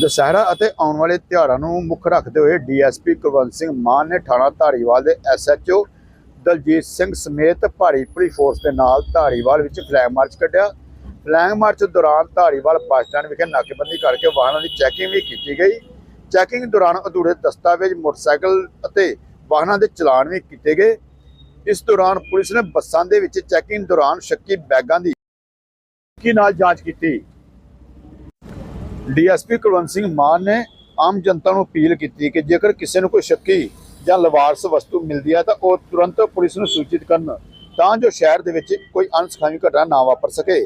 ਦੁਸਹਿਰਾ ਅਤੇ ਆਉਣ ਵਾਲੇ ਤਿਉਹਾਰਾਂ ਨੂੰ ਮੁੱਖ ਰੱਖਦੇ ਹੋਏ ਡੀਐਸਪੀ ਕੁਲਵੰਤ ਸਿੰਘ ਮਾਨ ਨੇ ਥਾਣਾ ਧਾਰੀਵਾਲ ਦੇ ਐਸਐਚਓ ਦਲਜੀਤ ਸਿੰਘ ਸਮੇਤ ਭਾਰੀ ਪੁਲਿਸ ਫੋਰਸ ਦੇ ਨਾਲ ਧਾਰੀਵਾਲ ਵਿੱਚ ਫਲੈਗ ਮਾਰਚ ਕੱਢਿਆ। ਫਲੈਗ ਮਾਰਚ ਦੌਰਾਨ ਧਾਰੀਵਾਲ ਬੱਸ ਸਟੈਂਡ ਵਿਖੇ ਨਾਕੇਬੰਦੀ ਕਰਕੇ ਵਾਹਨਾਂ ਦੀ ਚੈਕਿੰਗ ਵੀ ਕੀਤੀ ਗਈ। ਚੈਕਿੰਗ ਦੌਰਾਨ ਅਧੂਰੇ ਦਸਤਾਵੇਜ਼, ਮੋਟਰਸਾਈਕਲ ਅਤੇ ਵਾਹਨਾਂ ਦੇ ਚਲਾਨ ਵੀ ਕੀਤੇ ਗਏ। ਇਸ ਦੌਰਾਨ ਪੁਲਿਸ ਨੇ ਬੱਸਾਂ ਦੇ ਵਿੱਚ ਚੈਕਿੰਗ ਦੌਰਾਨ ਸ਼ੱਕੀ ਬੈਗਾਂ ਦੀ ਕੀ ਨਾਲ ਜਾਂਚ ਕੀਤੀ? ਡੀਐਸਪੀ ਕੁਲਵੰਤ ਸਿੰਘ ਮਾਨ ਨੇ ਆਮ ਜਨਤਾ ਨੂੰ ਅਪੀਲ ਕੀਤੀ ਕਿ ਜੇਕਰ ਕਿਸੇ ਨੂੰ ਕੋਈ ਸ਼ੱਕੀ ਜਾਂ ਲਵਾਰਸ ਵਸਤੂ ਮਿਲਦੀ ਹੈ ਤਾਂ ਉਹ ਤੁਰੰਤ ਪੁਲਿਸ ਨੂੰ ਸੂਚਿਤ ਕਰਨ ਤਾਂ ਜੋ ਸ਼ਹਿਰ ਦੇ ਵਿੱਚ ਕੋਈ ਅਣਸਖਾਵੀ ਘਟਨਾ ਨਾ ਵਾਪਰ ਸਕੇ।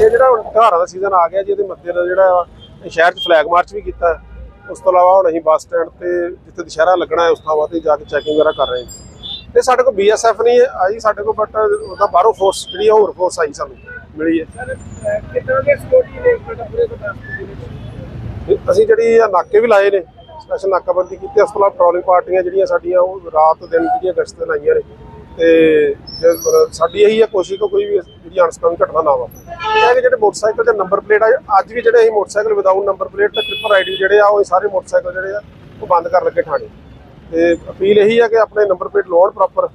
ਇਹ ਜਿਹੜਾ ਹੁਣ ਤਿਉਹਾਰਾਂ ਦਾ ਸੀਜ਼ਨ ਆ ਗਿਆ ਜੀ, ਇਹਦੇ ਮੱਦੇ ਨਾਲ ਜਿਹੜਾ ਸ਼ਹਿਰ 'ਚ ਫਲੈਗ ਮਾਰਚ ਵੀ ਕੀਤਾ। ਉਸ ਤੋਂ ਇਲਾਵਾ ਹੁਣ ਅਸੀਂ ਬੱਸ ਸਟੈਂਡ ਤੇ ਜਿੱਥੇ ਦੁਸ਼ਹਿਰਾ ਲੱਗਣਾ ਹੈ, ਉਸ ਥਾਵਾਂ ਤੇ ਜਾ ਕੇ ਚੈਕਿੰਗ ਵਗੈਰਾ ਕਰ ਰਹੇ ਹਾਂ। ਤੇ ਸਾਡੇ ਕੋਲ ਬੀਐਸਐਫ ਨਹੀਂ ਆਈ ਸਾਡੇ ਕੋਲ ਬਟ ਉਹਦਾ ਬਾਹਰੋਂ ਫੋਰਸ ਜਿਹੜੀ ਹੋਰ ਫੋਰਸ ਆਈ ਸਾਨੂੰ ਮਿਲੀ ਹੈ। ਕਿੰਨਾ ਦੇ ਸਿਕਿਉਰਿਟੀ ਨੇ ਪੂਰੇ ਅਸੀਂ ਜਿਹੜੀ ਨਾਕੇ ਵੀ ਲਾਏ ਨੇ ਸਪੈਸ਼ਲ ਨਾਕਾਬੰਦੀ ਕੀਤੀ ਉਸ ਤੋਂ ਪੈਟਰੋਲਿੰਗ ਪਾਰਟੀਆਂ ਜਿਹੜੀਆਂ ਸਾਡੀਆਂ ਉਹ ਰਾਤ ਦਿਨ ਜਿਹੜੀਆਂ ਗਸ਼ਤ ਲਾਈਆਂ ਨੇ। ਤੇ ਸਾਡੀ ਇਹੀ ਹੈ ਕੋਸ਼ਿਸ਼ ਕਿ ਕੋਈ ਵੀ ਜਿਹੜੀ ਅਣਸਖਾਵੀ ਘਟਨਾ ਨਾ ਵਾਪਰੇ। ਇਹ ਕਿ ਜਿਹੜੇ ਮੋਟਰਸਾਈਕਲ ਦੇ ਨੰਬਰ ਪਲੇਟ ਆ ਅੱਜ ਵੀ ਜਿਹੜੇ ਅਸੀਂ ਮੋਟਰਸਾਈਕਲ ਵਿਦਾਊਟ ਨੰਬਰ ਪਲੇਟ ਤੇ ਟ੍ਰਿਪਲ ਆਈਡੀ ਜਿਹੜੇ ਆ ਉਹ ਸਾਰੇ ਮੋਟਰਸਾਈਕਲ ਜਿਹੜੇ ਆ ਉਹ ਬੰਦ ਕਰ ਲੱਗੇ ਠਾਣੇ ਤੇ ਅਪੀਲ ਇਹੀ ਹੈ ਕਿ ਆਪਣੇ ਨੰਬਰ ਪਲੇਟ ਲਾਉਣ ਪ੍ਰੋਪਰ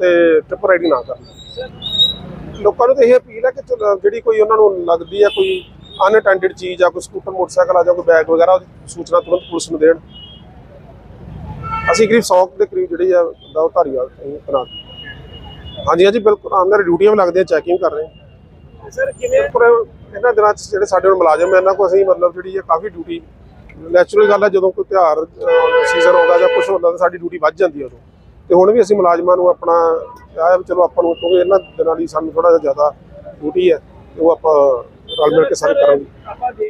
ਤੇ ਟ੍ਰਿਪਲ ਆਈਡੀ ਨਾ ਕਰਨ। ਲੋਕਾਂ ਨੂੰ ਤਾਂ ਇਹ ਅਪੀਲ ਹੈ ਕਿ ਜਿਹੜੀ ਕੋਈ ਉਹਨਾਂ ਨੂੰ ਲੱਗਦੀ ਹੈ ਕੋਈ ਅਨਅਟੈਂਡਡ ਚੀਜ਼ ਆ ਕੋਈ ਸਕੂਟਰ ਮੋਟਰਸਾਈਕਲ ਆ ਜਾਂ ਕੋਈ ਬੈਗ ਵਗੈਰਾ ਉਹਦੀ ਸੂਚਨਾ ਤੁਰੰਤ ਪੁਲਿਸ ਨੂੰ ਦੇਣ। ਅਸੀਂ ਕਰੀਬ 100 ਦੇ ਕਰੀਬ ਜਿਹੜੀ ਆ ਦਾ ਉਹ ਧਾਰੀਵਾਲ ਤੈਨਾਤ ਹਾਂਜੀ ਹਾਂਜੀ ਬਿਲਕੁਲ। ਆਮਦਾਰ ਡਿਊਟੀਆਂ ਵੀ ਲੱਗਦੀਆਂ ਚੈਕਿੰਗ ਕਰ ਰਹੇ ਸਰ ਕਿਵੇਂ ਇਹਨਾਂ ਦਿਨਾਂ 'ਚ ਜਿਹੜੇ ਸਾਡੇ ਹੁਣ ਮੁਲਾਜ਼ਮ ਇਹਨਾਂ ਕੋਲ ਅਸੀਂ ਮਤਲਬ ਜਿਹੜੀ ਹੈ ਕਾਫੀ ਡਿਊਟੀ ਨੈਚੁਰਲ ਗੱਲ ਹੈ, ਜਦੋਂ ਕੋਈ ਤਿਉਹਾਰ ਸੀਜ਼ਨ ਆਉਂਦਾ ਜਾਂ ਕੁਝ ਹੁੰਦਾ ਤਾਂ ਸਾਡੀ ਡਿਊਟੀ ਵੱਧ ਜਾਂਦੀ ਹੈ ਉਦੋਂ। ਤੇ ਹੁਣ ਵੀ ਅਸੀਂ ਮੁਲਾਜ਼ਮਾਂ ਨੂੰ ਆਪਣਾ ਆਇਆ ਵੀ ਚਲੋ ਆਪਾਂ ਨੂੰ ਕਿਉਂਕਿ ਇਹਨਾਂ ਦਿਨਾਂ ਲਈ ਸਾਨੂੰ ਥੋੜਾ ਜਿਹਾ ਜ਼ਿਆਦਾ ਡਿਊਟੀ ਹੈ ਤੇ ਉਹ ਆਪਾਂ ਰਲ ਮਿਲ ਕੇ ਸਾਰੇ ਕਰਾਂਗੇ।